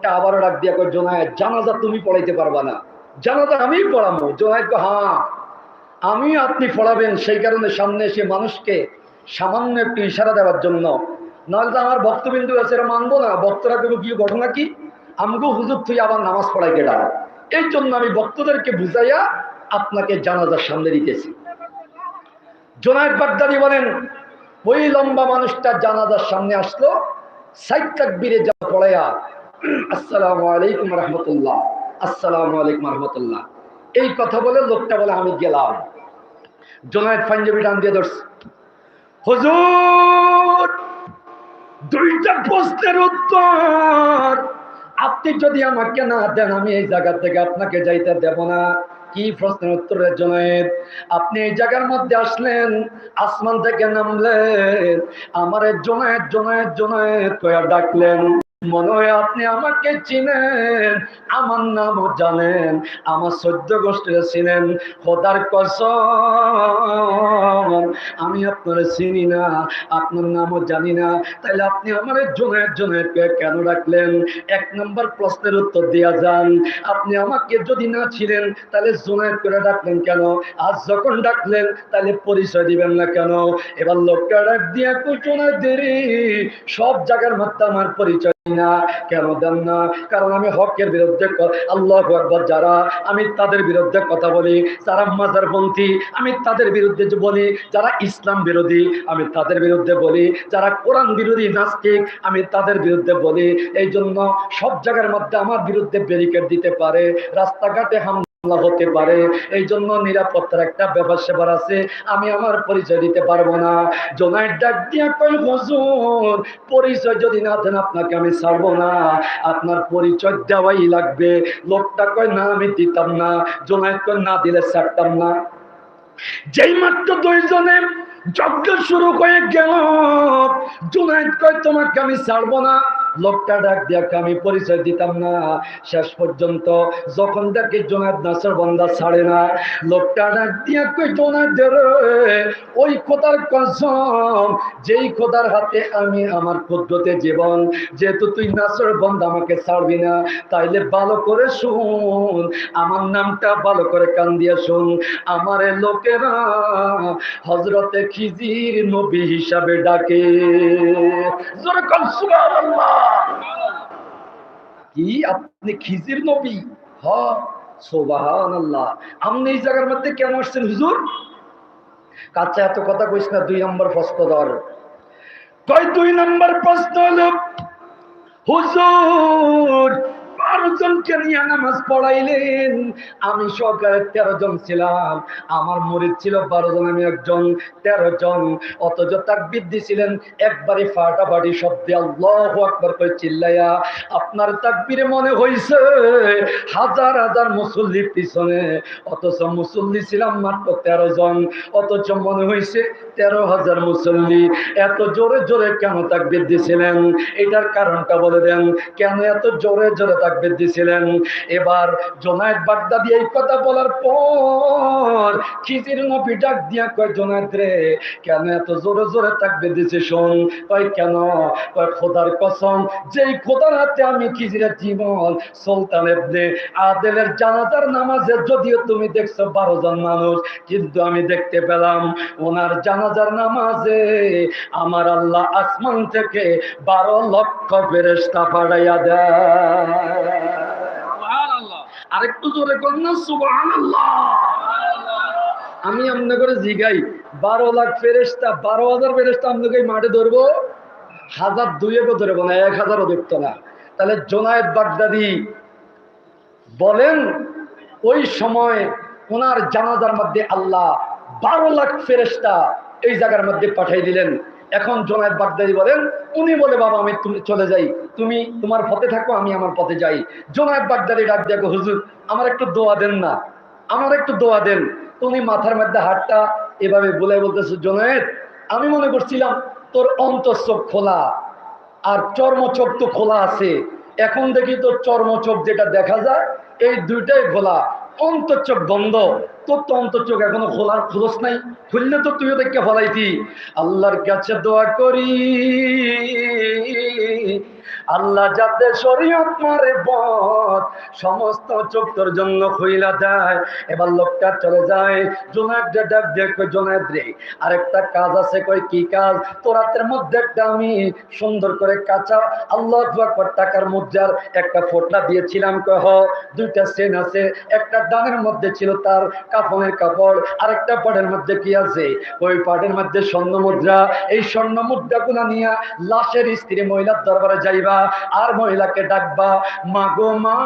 লোকটা আবারও ডাক দিয়া কয় জোনায়েদ জানাজা তুমি পড়াইতে পারবা না। জানাজা আমি পড়াবো জোনায়েদ কয়, হ্যাঁ আমি আপনি পড়াবেন সেই কারণে সামনে এসে মানুষকে সামান্য একটু ইশারা দেওয়ার জন্য। নয়তো আমার ভক্তবিন্দু আছে এরা মানবো না। ভক্তরা কেউ কি ঘটনা কি? আমগো হুজুর তুই আবার নামাজ পড়াইতে ডাক। এই জন্য আমি ভক্তদেরকে বুঝাইয়া আপনাকে জানাজার সামনে দিতেছি। জোনায়েদ বাগদাদি বলেন ওই লম্বা মানুষটা জানাজার সামনে আসলো সাইড যা পড়াইয়া আসসালামু আলাইকুম রহমতুল্লাহ। আসসালামু আলাইকুম রহমতুল্লাহ। এই কথা বলে লোকটা বলে, আমি গেলাম। জোনায়েদ পাঞ্জাবি টান দিয়ে ধরছে। হুজুর, দুইটা প্রশ্নের উত্তর। আপনি যদি আমাকে না দেন, আমি এই জায়গা থেকে আপনাকে যাইতে দেব না। কি প্রশ্নের উত্তরের জনায়েদ? আপনি এই জায়গার মধ্যে আসলেন, আসমান থেকে নামলেন। আমার জনায়েদ জনায়েদ জনায়েদ কয়া ডাকলেন। মনে হয় আপনি আমাকে চিনেন, আমার নামও জানেন, আমার সদ্য গোষ্ঠীর চিনেন। খোদার কসম, আমি আপনারা চিনি না, আপনার নামও জানি না। তাইলে আপনি আমার জনের জনের কেন রাখলেন এক নম্বর প্রশ্নের উত্তর দিয়া যান। আপনি আমাকে যদি না ছিলেন তাহলে জোনায়েত করে ডাকলেন কেন? আজ যখন ডাকলেন তাহলে পরিচয় দিবেন না কেন? এবার লোকটা ডাক দিয়া কুচনা দেরি, সব জায়গার মধ্যে আমার পরিচয় কেন দেন না? কারণ আমি হকের বিরুদ্ধে আল্লাহ একবার যারা, আমি তাদের বিরুদ্ধে কথা বলি, যারা মাজারপন্থী আমি তাদের বিরুদ্ধে বলি, যারা ইসলাম বিরোধী, আমি তাদের বিরুদ্ধে বলি, যারা কোরআন বিরোধী, নাস্তিক, আমি তাদের বিরুদ্ধে বলি। এই জন্য সব জায়গার মধ্যে আমার বিরুদ্ধে ব্যারিকেড দিতে পারে, রাস্তাঘাটে হামলা হতে পারে। এই জন্য নিরাপত্তার একটা ব্যাপার সেবার আছে। আমি আমার পরিচয় দিতে পারব না। জোনায়ের ডাক দিয়া কই হুজুর, পরিচয় যদি না দেন আপনাকে আমি ছাড়বো না। আপনার পরিচয় দেওয়াই লাগবে। লোকটা কয়, না, আমি দিতাম না। জোনায়েদ কয়, না দিলে ছাড়তাম না। যেই মাত্র দুইজনে যজ্ঞ শুরু করে গেল, জুনাইদ কয়, তোমাকে আমি ছাড়বো না। লোকটা ডাক দিয়া আমি পরিচয় দিতাম না। শেষ পর্যন্ত যখন দেখে জোনাদ নাসর বন্দা ছাড়ে না, লোকটা ডাক দিয়া কই জোনাদের ওই খোদার কসম, যেই খোদার হাতে আমি আমার ক্ষুদ্রতে জীবন, যেহেতু তুই নাসর বন্ধ আমাকে ছাড়বি না, তাইলে ভালো করে শুন, আমার নামটা ভালো করে কান দিয়ে শুন। আমার লোকেরা হজরতে খিজির নবী হিসাবে ডাকে। জোরে কর সুবহানাল্লাহ। কি? আপনি খিজির নবী? হ সোবাহান আল্লাহ আপনি এই জায়গার মধ্যে কেন আসছেন হুজুর? কাচ্চা এত কথা কইস না, দুই নম্বর প্রশ্ন ধর। কয় দুই নম্বর প্রশ্ন হলো, হুজুর বারো জনকে নিয়ে নামাজ পড়াইলেন। আমি সরকারের তেরো জন ছিলাম। আমার মরিদ ছিল বারো জন, আমি একজন তেরো জন অথচ তাক বৃদ্ধি ছিলেন একবারে ফাটাফাটি শব্দে আল্লাহ আকবর করে চিল্লাইয়া, আপনার তাকবিরে মনে হইছে হাজার হাজার মুসল্লির পিছনে? অথচ মুসল্লি ছিলাম মাত্র তেরো জন অথচ মনে হইছে তেরো হাজার মুসল্লি এত জোরে জোরে কেন তাকবির দিছিলেন? এটার কারণটা বলে দেন, কেন এত জোরে জোরে দিছিলেন এবার জোনায়েদ বাগদাদি এই কথা বলার পর খিজির নবী ডাক দিয়া কয়, জোনায়েদ রে, কেন এত জোরে জোরে তাকবির দিছে শোন? কয়, কেন? কয়, খোদার কসম, যেই খোদার হাতে আমি খিজিরের জীবন, সুলতান ইবনে আদেলের জানাজার নামাজে যদিও তুমি দেখছ বারো জন মানুষ, কিন্তু আমি দেখতে পেলাম ওনার জানাজার নামাজে আমার আল্লাহ আসমান থেকে বারো লক্ষ ফেরেস্তা পাঠাইয়া দেয়। আরেকটু জোরে কর না, সুবহানাল্লাহ। আমি আমনে করে জিগাই, বারো লাখ ফেরেস্তা বারো হাজার ফেরেস্তা আপনাকে মাঠে ধরবো। হাজার দুইয়েকও ধরবো না এক হাজারও দেখতো না। তাহলে জোনায়েদ বাগদাদি বলেন, ওই সময় ওনার জানাজার মধ্যে আল্লাহ বারো লাখ ফেরেস্তা এই জায়গার মধ্যে পাঠাই দিলেন। এখন জোনায়েদ বাগদাদি বলেন, উনি বলে, বাবা, আমি তুমি, চলে যাই। তুমি তোমার পথে থাকো, আমি আমার পথে যাই। জোনায়েদ বাগদাদি ডাক দেখো হুজুর, আমার একটু দোয়া দেন না। আমার একটু দোয়া দেন। তুমি মাথার মধ্যে হাতটা এভাবে বলে বলতেছে, জোনায়েদ, আমি মনে করছিলাম তোর অন্তঃচোখ খোলা আর চর্মচোখ তো খোলা আছে। এখন দেখি তো চর্মচোখ যেটা দেখা যায়, এই দুইটাই খোলা। অন্তঃচোখ বন্ধ। তোর তো অন্তর চোখ এখনও খোলার খোলস নাই। খুললে তো তুইও দেখে ফলাইতি। আল্লাহর কাছে দোয়া করি। আল্লাহ যাতে শরীয়ত মারে বধ সমস্ত চোখ জন্য খুইলা দেয়। এবার লোকটা চলে যায় জোনাক ডাক দিয়ে কই জোনাক রে, আরেকটা কাজ আছে কই কি কাজ? তোর হাতের মধ্যে একটা আমি সুন্দর করে কাঁচা, আল্লাহ আকবার, টাকার মুদ্রার একটা ফোটলা দিয়েছিলাম কই হ, দুইটা সেন আছে, একটা ডানের মধ্যে ছিল তার কাফনের কাপড়, আরেকটা পাটের মধ্যে কি আছে? ওই পাটের মধ্যে স্বর্ণ মুদ্রা। এই স্বর্ণ মুদ্রা গুলা নিয়ে লাশের স্ত্রী মহিলার দরবারে যাইবা আর মহিলাকে ডাকবা, মা গো মা,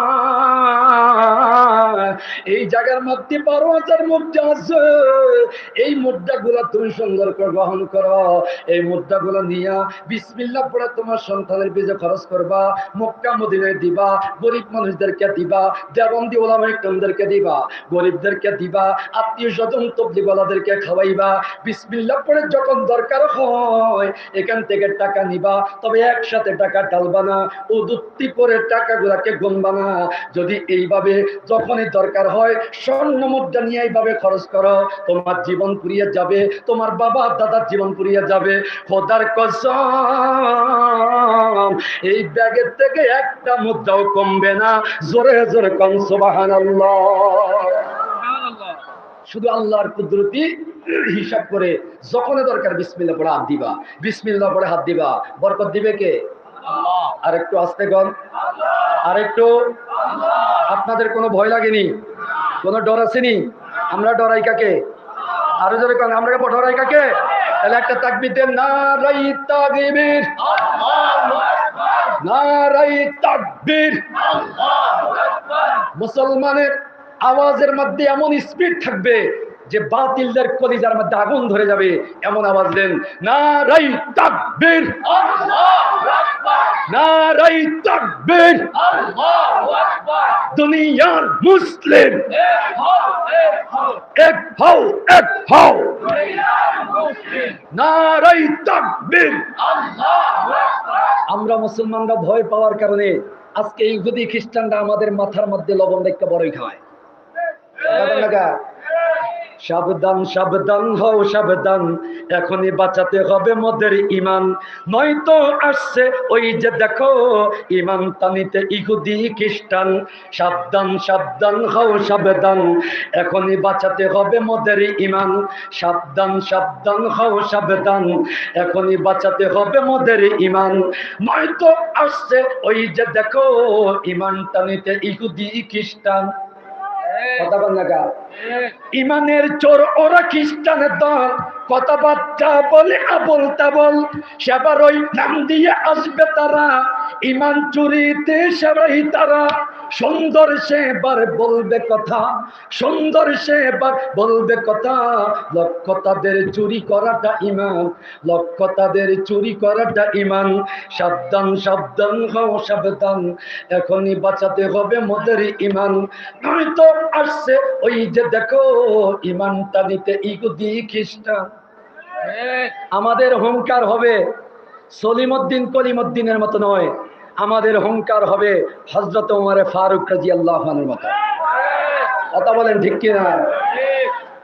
এই জায়গার মধ্যে বারো হাজার মুদ্রা আছে। এই মুদ্রা গুলা তুমি সুন্দর করে গ্রহণ করো। এই মুদ্রা গুলো নিয়া বিসমিল্লা পড়ে তোমার সন্তানের বীজে খরচ করবা, মক্কা, মদিনায় দিবা, গরিব মানুষদেরকে দিবা দেবন্দি ওলামা ইকরামদেরকে দিবা, গরিবদেরকে দিবা, আত্মীয় স্বজন তবলিওয়ালাদেরকে খাওয়াইবা। বিসমিল্লা পড়ে যখন দরকার হয়, এখান থেকে টাকা নিবা, তবে একসাথে টাকা ঢালবা না ও দুত্তি করে টাকাগুলাকে গুনবা না যদি এইভাবে যখনই দরকার হয়, স্বর্ণ মুদ্রা নিয়ে এইভাবে খরচ করো, তোমার জীবন পুড়িয়ে যাবে, তোমার বাবা দাদার জীবন পুড়িয়ে যাবে। খোদার কসম, এই ব্যাগের থেকে একটা মুদ্রাও কমবে না। জোরে জোরে কম সুবাহান শুধু আল্লাহর কুদরতি হিসাব করে যখন দরকার বিসমিল্লা পড়ে হাত দিবা। বিসমিল্লা পড়ে হাত দিবা। বরকত দিবে কে? আর একটু আসতে গন আর একটু আপনাদের কোনো ভয় লাগেনি? কোনো ডর আসেনি? আমরা ডরাই কাকে? আরও জোরে কন আমরা ডরাই কাকে? তাহলে একটা তাকবির দেন না রাই তাকবীর। না রাই তাকবির মুসলমানের আওয়াজের মধ্যে এমন স্পিড থাকবে যে বাতিলদের কলিজার মধ্যে আগুন ধরে যাবে, এমন আওয়াজ দেন না রাই তাকবীর না রাই তাকবীর, দুনিয়ার মুসলিম, এক হও এক হও না রাই তাকবীর আমরা মুসলমানরা ভয় পাওয়ার কারণে আজকে ইহুদি খ্রিস্টানরা আমাদের মাথার মধ্যে লবণ দেখতে বড়ই খায়। সাবধান সাবধান, হও সাবধান। এখনই বাঁচাতে হবে মোদের ইমান নয়তো আসছে ওই যে দেখো ইমান টানিতে ইহুদি খ্রিস্টান। সাবধান সাবধান, হও সাবধান। এখনই বাঁচাতে হবে মোদের ইমান সাবধান সাবধান, হও সাবধান। এখনই বাঁচাতে হবে মোদের ইমান নয়তো আসছে ওই যে দেখো ইমান টানিতে ইহুদি খ্রিস্টান। কথা ইমানের চোর, ওরা খ্রিস্টানের দল। কথাবার্তা বলে আবল তাবল। সেবার ওই নাম দিয়ে আসবে তারা। ইমান চুরিতে সেবাই তারা। সুন্দর সে সেবার বলবে কথা সুন্দর সে সেবার বলবে কথা। লক্ষ্য তাদের চুরি করাটা ইমান লক্ষ্য তাদের চুরি করাটা ইমান। সাবধান সাবধান হও সাবধান। এখনই বাঁচাতে হবে মোদের ইমান। নয়তো আসছে ওই যে দেখো ইমানটা নিতে ইগুদি খ্রিস্টান। আমাদের হুঙ্কার হবে। সলিমুদ্দিন কলিমুদ্দিনের মতো নয়। আমাদের হুঙ্কার হবে হজরত উমারে ফারুক রাজি আল্লাহনের মতো। কথা বলেন ঠিক কিনা?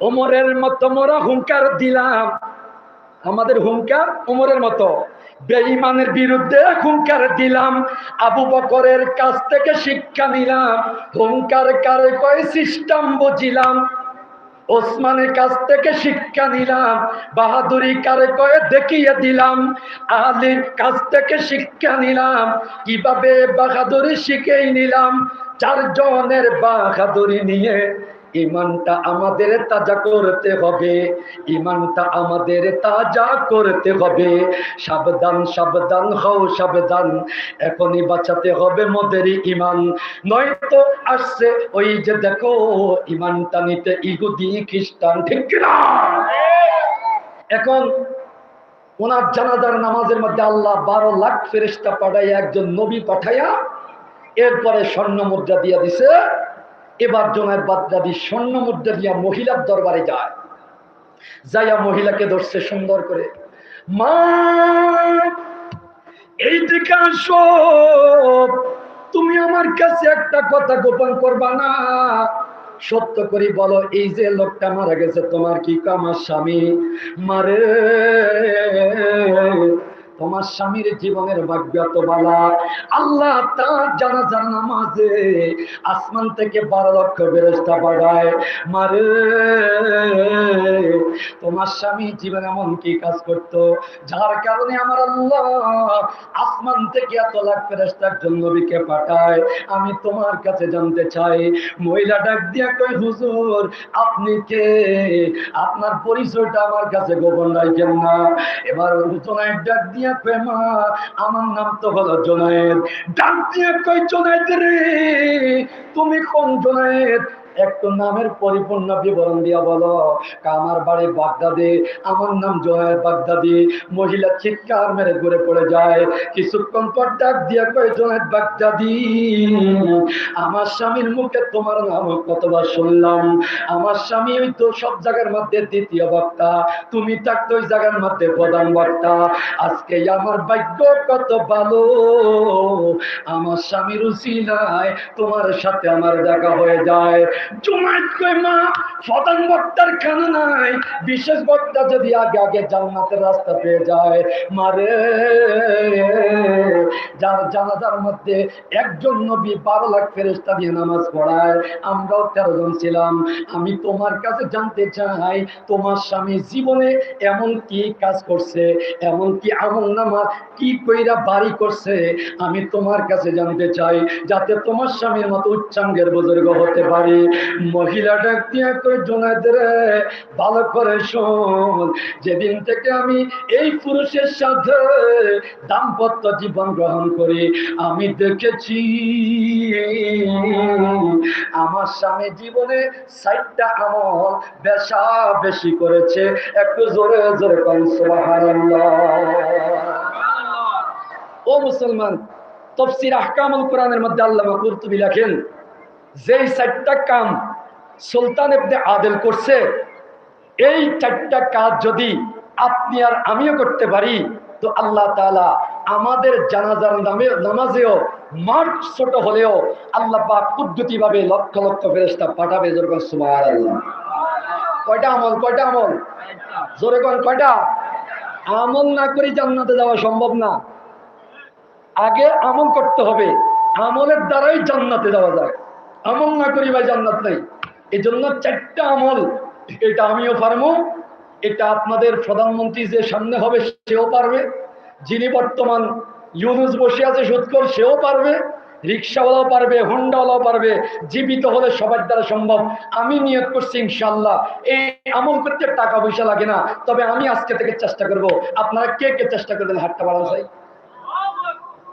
ওমরের মতো মোরা হুঙ্কার দিলাম। আমাদের হুঙ্কার ওমরের মতো। বেঈমানের বিরুদ্ধে হুঙ্কার দিলাম। আবু বকরের কাছ থেকে শিক্ষা নিলাম। হুঙ্কার কারে কয় সিস্টেম বুঝিলাম। ওসমানের কাছ থেকে শিক্ষা নিলাম, বাহাদুরি কারে কয়ে দেখিয়ে দিলাম, আলীর কাছ থেকে শিক্ষা নিলাম, কীভাবে বাহাদুরি শিখেই নিলাম, চারজনের বাহাদুরি নিয়ে ইমানটা আমাদের তাজা করতে হবে, ইমানটা আমাদের তাজা করতে হবে। সাবধান সাবধান হও, সাবধান। এখনই বাঁচাতে হবে মোদের ইমান। নয়তো আসছে ওই যে দেখো, ইমানটা নিতে ইহুদি খ্রিস্টান, ঠিক না এখন ওনার জানাজার নামাজের মধ্যে আল্লাহ বারো লাখ ফেরেস্তা পাঠাইয়া একজন নবী পাঠাইয়া এরপরে স্বর্ণ মুদ্রা দিয়া দিছে। এবার জনের বাদদাদি স্বর্ণ মুদ্রা দিয়া মহিলার দরবারে যায়। যাইয়া মহিলাকে ধরছে সুন্দর করে। মা এই তুমি আমার কাছে একটা কথা গোপন করবা না। সত্য করে বলো, এই যে লোকটা মারা গেছে, তোমার কি কামার স্বামী? মারে তোমার স্বামীর জীবনের ভাগ্য তো বালা আল্লাহ তার জানাজার নামাজে আসমান থেকে বারো লক্ষ বেরেস্তা পাঠায়, মারে, তোমার স্বামী জীবনে এমন কি কাজ করত? যার কারণে আমার আল্লাহ আসমান থেকে এত লাখ ফেরেস্তা জন্য নবীকে পাঠায়। আমি তোমার কাছে জানতে চাই, মহিলা ডাক দিয়া কই হুজুর, আপনি কে? আপনার পরিচয়টা আমার কাছে গোপন রাখেন না। এবার জোনায়েদ ডাক দিয়া কই মা আমার নাম তো হলো জোনায়েদ। ডাক দিয়ে জোনায়েদ রে তুমি কোন জোনায়েদ? একটু নামের পরিপূর্ণ বিবরণ দিয়া বলো কা আমার বাড়ি বাগদাদে, আমার নাম জয়ের বাগদাদি। মহিলা চিৎকার মেরে ঘুরে পড়ে যায়। কিছুক্ষণ পর ডাক দিয়া কয় জয়ের বাগদাদি, আমার স্বামীর মুখে তোমার নাম কতবার শুনলাম। আমার স্বামী ওই তো সব জায়গার মধ্যে দ্বিতীয় বক্তা, তুমি থাকতো ওই জায়গার মধ্যে প্রধান বক্তা। আজকে আমার ভাগ্য কত ভালো, আমার স্বামীর উচিলায় তোমার সাথে আমার দেখা হয়ে যায়। কই মা? নাই। বিশেষ যদি আগে আগে জান্নাতের রাস্তা পেয়ে যায় মারে যার জানাজার মধ্যে একজন নবী বারো লাখ ফেরেস্তা দিয়ে নামাজ পড়ায়, আমরাও তেরো জন ছিলাম। আমি তোমার কাছে জানতে চাই, তোমার স্বামী জীবনে এমন কি কাজ করছে, এমন কি আমল নামা কি কইরা বাড়ি করছে, আমি তোমার কাছে জানতে চাই, যাতে তোমার স্বামীর মতো উচ্চাঙ্গের বুজুর্গ হতে পারি। মহিলা ডাক দিয়ে কই জোনাদ ভালো করে শোন। যেদিন থেকে আমি এই পুরুষের সাথে দাম্পত্য জীবন গ্রহণ করি, আমি দেখেছি আমার স্বামী জীবনে সাইটটা আমল বেশা বেশি করেছে। একটু জোরে জোরে ও মুসলমান, তফসির আহকামুল কোরআনের মধ্যে আল্লামা কুরতুবি লেখেন যেই চারটা কাম সুলতান ইবনে আদেল করছে, এই চারটা কাজ যদি আপনি আর আমিও করতে পারি, তো আল্লাহ তাআলা আমাদের জানাজার নামে নামাজেও মার্ক ছোট হলেও আল্লাহ পাক কুদ্দুতি ভাবে লক্ষ লক্ষ ফেরেশতা পাঠাবে যেরকম সুবহানাল্লাহ। কয়টা আমল কয়টা আমল? জোরে কোন কয়টা? আমল না করে জান্নাতে যাওয়া সম্ভব না। আগে আমল করতে হবে, আমলের দ্বারাই জান্নাতে যাওয়া যায়। আমল না করি ভাই জান্নাত নাই। এই জন্য চারটা আমল এটা আমিও পারব, এটা আপনাদের প্রধানমন্ত্রী যে সামনে হবে সেও পারবে, যিনি বর্তমান ইউনুস বসে আছে সুৎকর সেও পারবে, রিক্সাওয়ালাও পারবে, হোন্ডাওয়ালাও পারবে, জীবিত হলে সবার দ্বারা সম্ভব। আমি নিয়োগ করছি ইনশাল্লাহ এই আমল করতে টাকা পয়সা লাগে না, তবে আমি আজকে থেকে চেষ্টা করব। আপনারা কে কে চেষ্টা করবেন হাতটা বাড়ানো চাই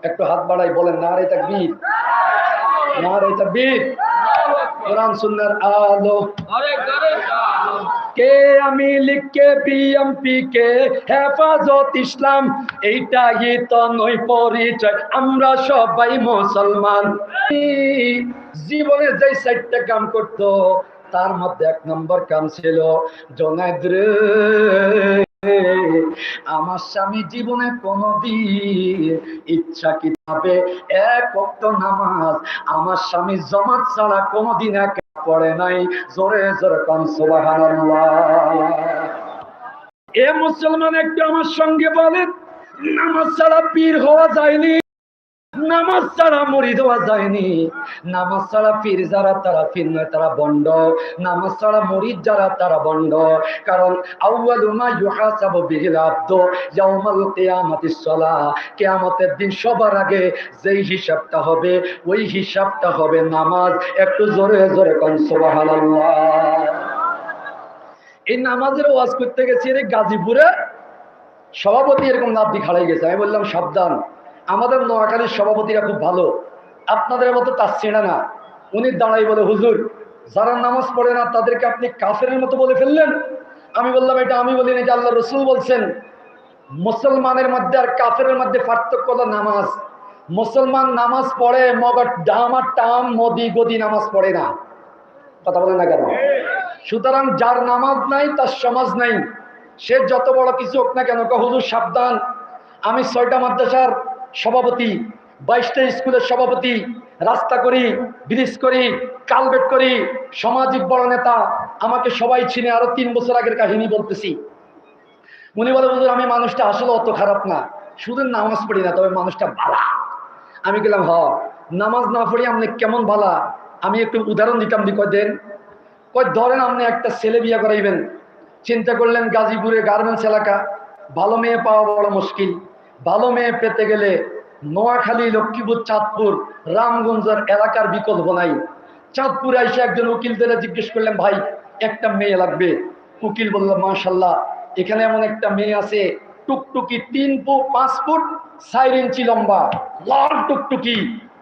একটু হাত বাড়াই, বলেন না রে তাকবীর। না রে তাকবীর। কোরআন, সুন্নাহর আলো। কে আমি লিখকে বিএমপি কে? হেফাজত ইসলাম, এইটাই তো নয় পরিচয়। আমরা সবাই মুসলমান। জীবনে যে সাইডটা কাম করতো, তার মধ্যে এক নম্বর কাম ছিল জনায়দ রে। আমার স্বামী জীবনে কোনদিন ইচ্ছা কি পাবে এক অক্ত নামাজ আমার স্বামী জমাত ছাড়া কোনদিন এক পড়ে নাই। জোরে জোরে কম এ মুসলমান একটু আমার সঙ্গে বলেন, নামাজ ছাড়া পীর হওয়া যায়নি। নামাজ ছাড়া মরি দেওয়া যায়নি। নামাজ ছাড়া পীর যারা, তারা পীর নয়, তারা বন্ড। নামাজ ছাড়া মরিদ যারা, তারা বন্ড। কারণ আউয়ালুমা ইউহাসাবু বিহিল আব্দু ইয়াউমাল কিয়ামাতিস সালাহ কিয়ামতের দিন সবার আগে যেই হিসাবটা হবে, ওই হিসাবটা হবে নামাজ। একটু জোরে জোরে কোন, সুবহানাল্লাহ। এই নামাজের ওয়াজ করতে গেছি রে গাজীপুরে। সভাপতি এরকম নাবদি খাড়াই গেছে। আমি বললাম, সাবধান। আমাদের নোয়াখালীর সভাপতিরা খুব ভালো। আপনাদের মতো তার ছেড়ে না। উনি দাঁড়াই বলে, হুজুর, যারা নামাজ পড়ে না, তাদেরকে আপনি কাফেরের মতো বলে ফেললেন? আমি বললাম, এটা আমি বলি না যে আল্লাহ রসুল বলছেন। মুসলমানের মধ্যে আর কাফেরের মধ্যে পার্থক্য হলো নামাজ। মুসলমান নামাজ পড়ে, মগর ডাম আর টাম, মদি গদি নামাজ পড়ে না। কথা বলে না কেন? সুতরাং যার নামাজ নাই, তার সমাজ নাই। সে যত বড় কিছু হোক না কেন হুজুর, সাবধান। আমি ছয়টা মাদ্রাসার সভাপতি, বাইশটা স্কুলের সভাপতি, রাস্তা করি, ব্রিজ করি, কালবেট করি, সামাজিক বড় নেতা, আমাকে সবাই চিনে, আরও তিন বছর আগের কাহিনী বলতেছি। উনি বলে বুঝুন আমি মানুষটা আসলে অত খারাপ না। শুধু নামাজ পড়ি না, তবে মানুষটা ভালা আমি গেলাম, হ, নামাজ না পড়ি আপনি কেমন ভালা আমি একটু উদাহরণ দিতাম দি, কয় দেন। কয়, ধরেন আপনি একটা ছেলে বিয়ে করাইবেন। চিন্তা করলেন গাজীপুরে গার্মেন্টস এলাকা, ভালো মেয়ে পাওয়া বড় মুশকিল। ভালো মেয়ে পেতে গেলে নোয়াখালী, লক্ষ্মীপুর, চাঁদপুর, রামগঞ্জের এলাকার বিকল্প নাই। চাঁদপুরে এসে একজন উকিল দিলে জিজ্ঞেস করলেন, ভাই, একটা মেয়ে লাগবে। উকিল বলল মাশাল্লাহ এখানে এমন একটা মেয়ে আছে, টুকটুকি তিন ফুট, পাঁচ ফুট, চার ইঞ্চি লম্বা, লাল টুকটুকি।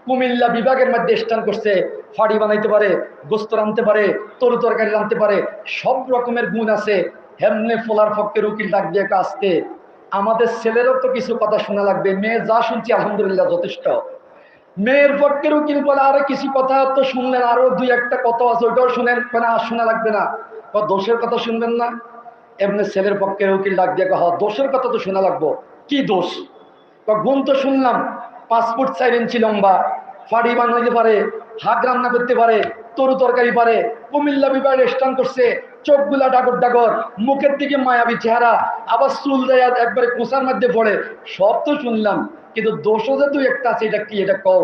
কুমিল্লা বিভাগের মধ্যে স্থান করছে, ফাড়ি বানাইতে পারে, গোস্ত রানতে পারে, তরু তরকারি রানতে পারে, সব রকমের গুণ আছে। হেমনে ফোলার পক্ষের উকিল ডাক দিয়ে আসতে আমাদের ছেলেরও তো কিছু কথা শোনা লাগবে। মেয়ে যা শুনছি, আলহামদুলিল্লাহ, যথেষ্ট। মেয়ের পক্ষের উকিল বলে, আরও, কিছু কথা তো শুনলেন, আরও দুই একটা কথা আছে, ওইটাও শুনেন। মানে আর শোনা লাগবে না? বা দোষের কথা শুনবেন না? এমনি ছেলের পক্ষের উকিল ডাক দিয়ে কহ দোষের কথা তো শোনা লাগবো। কি দোষ? ক গুণ তো শুনলাম ফুট চার ইঞ্চি লম্বা, ফাড়ি বানাইতে পারে, হাত রান্না করতে পারে, তরু তরকারি পারে, কুমিল্লা বিভাগে স্টান করছে চোখগুলা ডাগর ডাগর মুখের দিকে মায়াবী চেহারা, আবার চুল দেয় একবারে কোষার মধ্যে পড়ে, সব তো শুনলাম, কিন্তু দোষও যে তুই একটা আছে, এটা কি, এটা কও?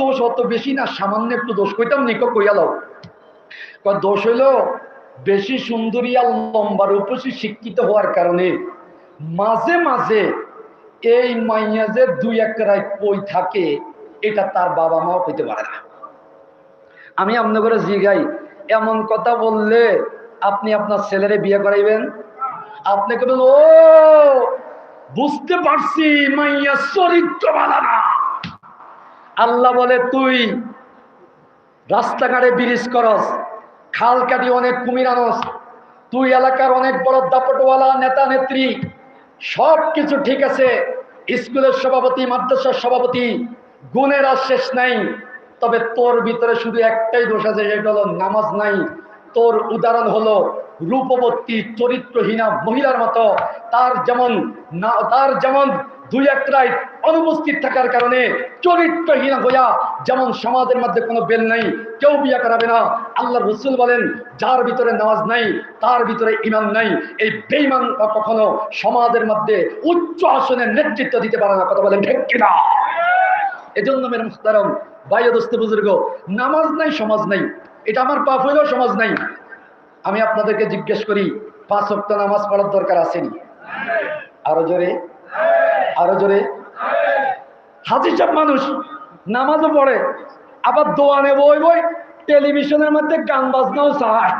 দোষ অত বেশি না, সামান্য একটু দোষ কইতাম নিক কইয়া লও। ক দোষ হইল, বেশি সুন্দরী আর লম্বার উপসী শিক্ষিত হওয়ার কারণে মাঝে মাঝে এই মাইয়া যে দুই এক রায় কই থাকে, এটা তার বাবা মাও কইতে পারে না। আমি আপনার জিগাই, এমন কথা বললে আপনি আপনার ছেলেরে বিয়ে করাইবেন? আপনি কেবল ও, বুঝতে পারছি, মাইয়া চরিত্র বালা না আল্লাহ বলে, তুই রাস্তাঘাটে ব্রিজ করস খাল কাটি অনেক কুমির আনস, তুই এলাকার অনেক বড় দাপটওয়ালা, নেতা, নেত্রী সব কিছু ঠিক আছে, স্কুলের সভাপতি, মাদ্রাসার সভাপতি, গুণের আর শেষ নাই, তবে তোর ভিতরে শুধু একটাই দোষ আছে, সেটা হলো নামাজ নাই তোর উদাহরণ হলো রূপবর্তী চরিত্রহীনা মহিলার মতো। তার যেমন না, তার যেমন দুই একটাই অনুপস্থিত থাকার কারণে চরিত্রহীন হইয়া যেমন সমাজের মধ্যে কোনো বেল নাই, কেউ বিয়া করাবে না। আল্লাহ রসুল বলেন, যার ভিতরে নামাজ নাই, তার ভিতরে ইমান নাই। এই বেইমান কখনো সমাজের মধ্যে উচ্চ আসনের নেতৃত্ব দিতে পারে না, কথা বলেন ঠিক এজন্য মেরে মুখতারম বাইয় দোস্ত বুজুর্গ, নামাজ নাই, সমাজ নাই। এটা আমার পাপ হইলেও সমাজ নাই। আমি আপনাদেরকে জিজ্ঞেস করি, পাঁচ অক্ট নামাজ পড়ার দরকার আসেনি আরও জোরে? আরও জোরে? হাজির সব মানুষ, নামাজও পড়ে, আবার দোয়ানে বই বই, টেলিভিশনের মধ্যে গান বাজনাও চায়।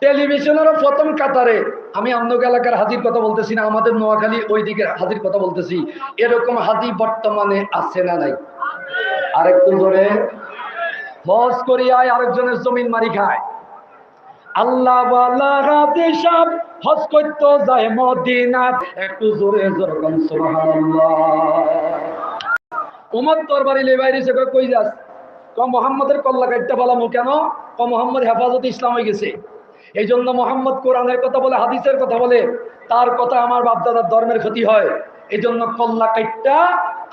টেলিভিশনেরও প্রথম কাতারে, আমি অন্য এলাকার হাজির কথা বলতেছি না, আমাদের নোয়াখালী ওই দিকে হাজির কথা বলতেছি। এরকম হাজি বর্তমানে আছে না নাই? আরেকটু ধরে হজ করিয়ায় আরেকজনের জমিন মারি খায়। আল্লাহ সব হজ করতে, যায় মদিনাত একটু জোরে জোরে উমর তোর বাড়ি লেবাইরি সে কই যাস? ক মোহাম্মদের কল্লা কাটতে বলামু কেন? ক মোহাম্মদ হেফাজত ইসলাম হয়ে গেছে। এই জন্য মোহাম্মদ কোরআনের কথা বলে, হাদিসের কথা বলে, তার কথা আমার বাপদাদার ধর্মের ক্ষতি হয়। এই জন্য কল্লা কাটটা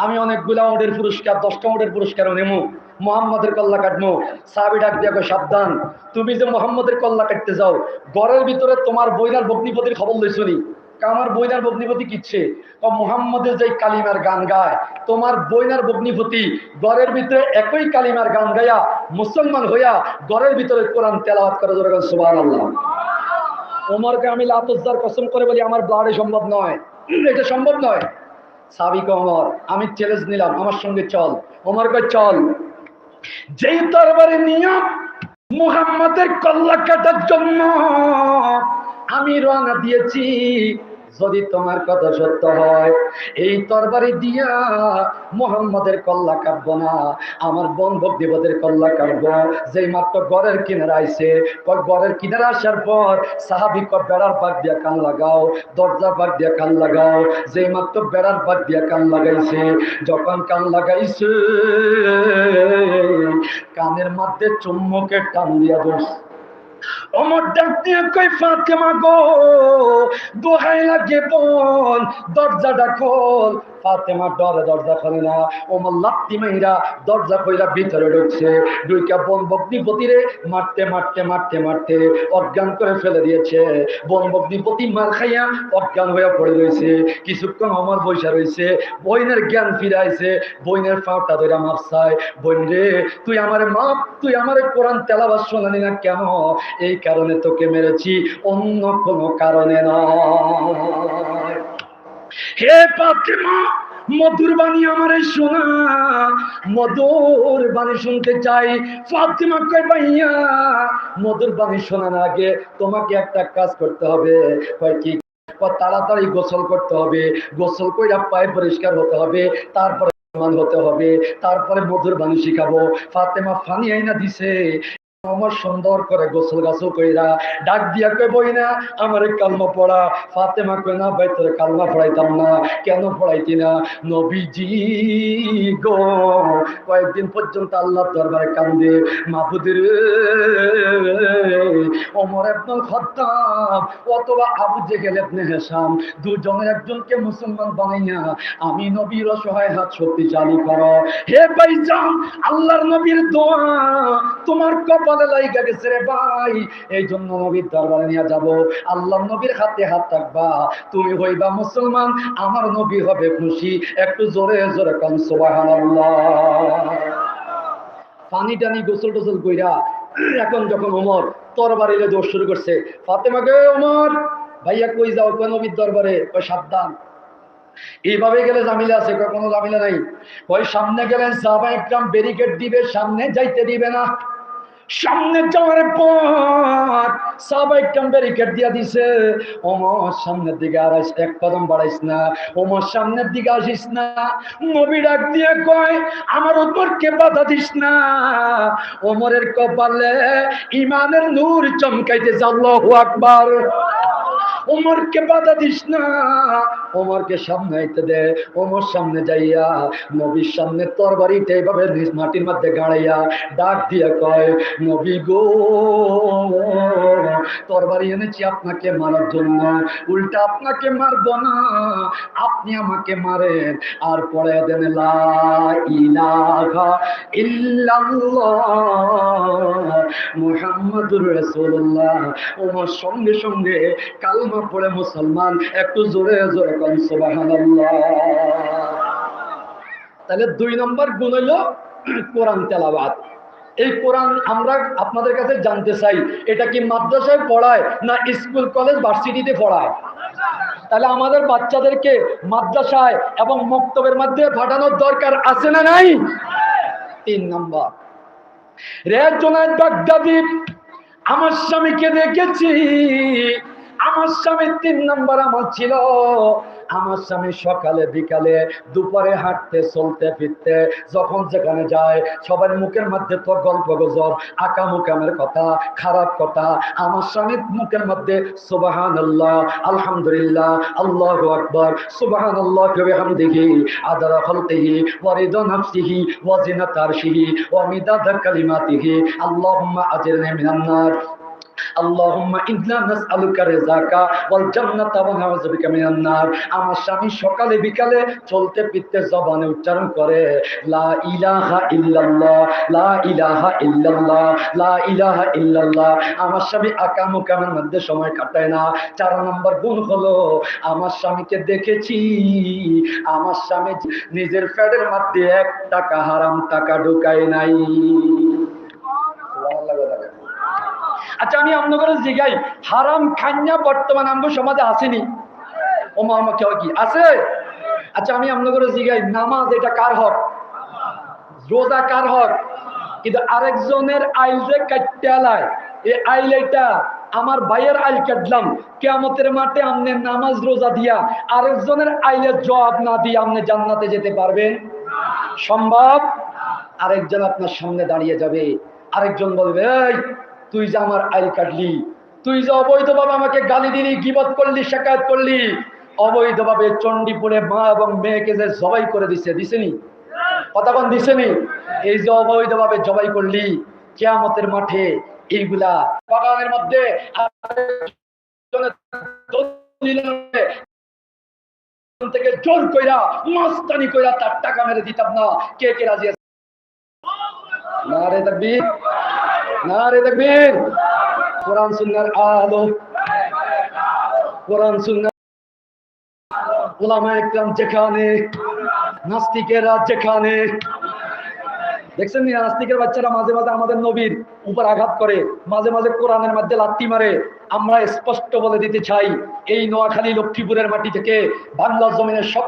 আমি অনেকগুলা ওডের পুরস্কার, দশটা ওডের পুরস্কারও নেমু। মোহাম্মদের কল্লা কাটবো সাবি ডাক দিয়ে সাবধান। তুমি যে মোহাম্মদের কল্লা কাটতে যাও, ঘরের ভিতরে তোমার বইনার ভগ্নিপতির খবর লইছনি আমার বইনার ভগ্নিপতি কিচ্ছে? মোহাম্মদের যে কালিমার গান গায়, তোমার বইনার ভগ্নিপতি ঘরের ভিতরে একই কালিমার গান গায়া, মুসলমান হইয়া ঘরের ভিতরে কোরআন তেলাওয়াত করে ধরে সুবাহ আল্লাহ ওমরকে আমি লাতজ্জার কসম করে বলি, আমার ব্লাডে সম্ভব নয়। এটা সম্ভব নয়। সাবিক অমর আমি চ্যালেঞ্জ নিলাম, আমার সঙ্গে চল। অমর কয়, চল। যেই তরবারি নিয়ম, মুহাম্মাদের কল্লা কাটার জন্য আমি রওনা দিয়েছি যদি তোমার কথা সত্য হয়, এই তরবারি দিয়া মোহাম্মদের কল্লা কাটবো না, আমার বন ভক্তিপদের কল্লা কাটবো। যেই মাত্র গড়ের কিনারা আইছে গড়ের কিনারা আসার পর সাহাবি কয়, বেড়ার পাক দিয়া কান লাগাও, দরজা পাক দিয়া কান লাগাও। যেই মাত্র বেড়ার পাক দিয়া কান লাগাইছে, যখন কান লাগাইছে, কানের মধ্যে চুম্বকে টান দিয়া ধরছে। অমর ডাক দিয়ে কই দোহাই লাগে বোন দরজাটা খোল দরজা মারতে মারতে মারতে মারতে অজ্ঞান ফেলে দিয়েছে। খাইয়া অজ্ঞান পড়ে কিছুক্ষণ আমার বৈশা রয়েছে বইনের জ্ঞান ফিরাইছে বইনের ফাঁটা ধরে মাপ চায় বোন রে, তুই আমারে মাপ তুই আমারে কোরআন তেলাবাস শোনালি না কেন? এই কারণে তোকে মেরেছি, অন্য কোনো কারণে নয়। মধুর বাণী আমারে শোনা। মধুর বাণী শুনতে চাই। ফাতেমা মধুর বাণী শোনার আগে তোমাকে একটা কাজ করতে হবে। তাড়াতাড়ি গোসল করতে হবে। গোসল করে পায়ে পরিষ্কার হতে হবে। তারপরে হতে হবে। তারপরে মধুর বাণী শিখাবো। ফাতেমা ফানি আইনা দিছে। আমার সুন্দর করে গোসল গাছল কইরা ডাক দিয়া কই বই না, আমার কালমা পড়া। ফাতেমা কই না, ভাই কালমা পড়াইতাম না। কেন পড়াইতি না? নবীজি গো, কয়েকদিন পর্যন্ত আল্লাহ দরবারে কান্দে। মাহবুদের, ওমর আব্দুল খত্তাব, অথবা আবু যে জেহেল ইবনে হেশাম দুজনের একজনকে মুসলমান বানাইয়া আমি নবীর অসহায় হাত শক্তিশালী করো। হে ভাইজান, আল্লাহর নবীর দোয়া, তোমার কপালে লাইগা গেছে রে ভাই। এই জন্য নবীর দরবারে নিয়ে যাব। আল্লাহর নবীর হাতে হাত রাখবা। তুমি হইবা মুসলমান, আমার নবী হবে খুশি। একটু জোরে জোরে কান, সুবহানাল্লাহ। পানি টানি গোসল টোসল কইরা এখন যখন ওমর তরবারিলে দৌড় শুরু করছে ফাতেমাকে ওমর, ভাইয়া কই যাও? কোন নবীর দরবারে? কই সাবধান। এইভাবে গেলে জামিলা আছে কোনো জামিলা নাই। কই সামনে গেলেন সাহাবা একরাম ব্যারিকেড দিবে, সামনে যাইতে দিবে না। সামনে যাওয়ার পর একরাম ব্যারিকেড দিয়া দিছে। ওমর সামনের দিকে আর আইস- এক কদম বাড়াইস না। ওমর সামনের দিকে আসিস না। নবী ডাক দিয়ে কয়, আমার উপরকে বাধা দিস না। ওমরের কপালে ইমানের নূর চমকাইতেছে, আল্লাহু আকবার। ওমরকে বাধা দিস না। ওমরকে সামনে আইতে দে, ওমর সামনে যাইয়া নবীর সামনে তরবারিতে এইভাবে মাটির মধ্যে গাড়াইয়া ডাক দিয়া কয়, নবী গো, তরবারি এনেছি আপনাকে মারার জন্য, উল্টা আপনাকে মারব না, আপনি আমাকে মারেন। আর পরে দেন মুহাম্মাদুর রাসূলুল্লাহ। ওমর সঙ্গে সঙ্গে কালমা পড়ে মুসলমান, একটু জোরে জোরে কন তাহলে দুই নম্বর গুণ হইল কোরআন তেলাওয়াত। এই কোরআন আমরা আপনাদের কাছে জানতে চাই, এটা কি মাদ্রাসায় পড়ায় না স্কুল, কলেজ, ভার্সিটিতে পড়ায়? তাহলে আমাদের বাচ্চাদেরকে মাদ্রাসায় এবং মক্তবের মধ্যে পাঠানোর দরকার আছে না নাই? তিন নম্বর, রে বাগদাদি, আমার স্বামীকে দেখেছি। আমার স্বামী তিন নম্বর আমার ছিল। আমার স্বামী সকালে, বিকালে দুপুরে হাঁটতে, চলতে, ফিরতে, যখন যেখানে যায়, সবার মুখের মধ্যে তো গল্প গজব, আকা মুকামের কথা, খারাপ কথা। আমার স্বামীর মুখের মধ্যে সুবাহান আল্লাহ আলহামদুলিল্লাহ, আল্লাহ আকবর সুবাহান আল্লাহ বিহামদিহি, আদারা খলকিহি ওয়ারিদা নাফসিহি ওয়াজিনাত আরশিহি ওয়া মিদাদা কালিমাতিহি। আল্লাহুম্মা আজিরনি আল্লাহুম্মা ইন্না নাসআলুকা রিযাকা ওয়াল জান্নাতা ওয়া নাউযু বিকা মিনান নার। আমার স্বামী সকালে বিকালে চলতে ফিরতে জবানে উচ্চারণ করে, লা ইলাহা ইল্লাল্লাহ, লা ইলাহা ইল্লাল্লাহ, লা ইলাহা ইল্লাল্লাহ। আমার স্বামী আকাম কামের মধ্যে সময় কাটায় না। চার নম্বর গুণ হলো, আমার স্বামীকে দেখেছি, আমার স্বামী নিজের ফ্যাডের মধ্যে এক টাকা হারাম টাকা ঢোকায় নাই। আচ্ছা আমি আপনাদের জিগাই হারাম খান্যা বর্তমান আমগো সমাজে আসেনি? ও মামা কেউ কি? আছে? আচ্ছা আমি আপনাদের জিগাই নামাজ এটা কার হক? রোজা কার হক? কিন্তু আরেকজনের আইল যে কাটতে এই আইল আমার ভাইয়ের আইল কাটলাম, কেয়ামতের মাঠে আমনে নামাজ রোজা দিয়া আরেকজনের আইলের জবাব না দিয়ে আপনি জান্নাতে যেতে পারবেন? সম্ভব? আরেকজন আপনার সামনে দাঁড়িয়ে যাবে, আরেকজন বলবে তুই যে আমার আইল কাটলি, তুই যে অবৈধভাবে আমাকে গালি দিলি, গিবত করলি শেখায়ত করলি, অবৈধভাবে চণ্ডীপুরে মা এবং মেয়েকে যে জবাই করে দিছে, দিছেনি? কতক্ষণ দিছেনি? এই যে অবৈধভাবে জবাই করলি, কেয়ামতের মাঠে এইগুলা বাগানের মধ্যে থেকে জোর কইরা, মাস্তানি কইরা তার টাকা মেরে দিতাম না। কে কে রাজি আছে? না রে তাকবীর না রে তাকবীর কোরআন সুন্নাহর আলো। কোরআন সুন্নাহ ওলামা যেখানে, নাস্তিকেরা যেখানে। দেখছেন নাস্তিকের বাচ্চারা মাঝে মাঝে আমাদের নবীর উপর আঘাত করে, মাঝে মাঝে কোরআনের মধ্যে লাত্তি মারে। আমরা স্পষ্ট বলে দিতে চাই, এই নোয়াখালী লক্ষ্মীপুরের মাটি থেকে বাংলা জমিনের সব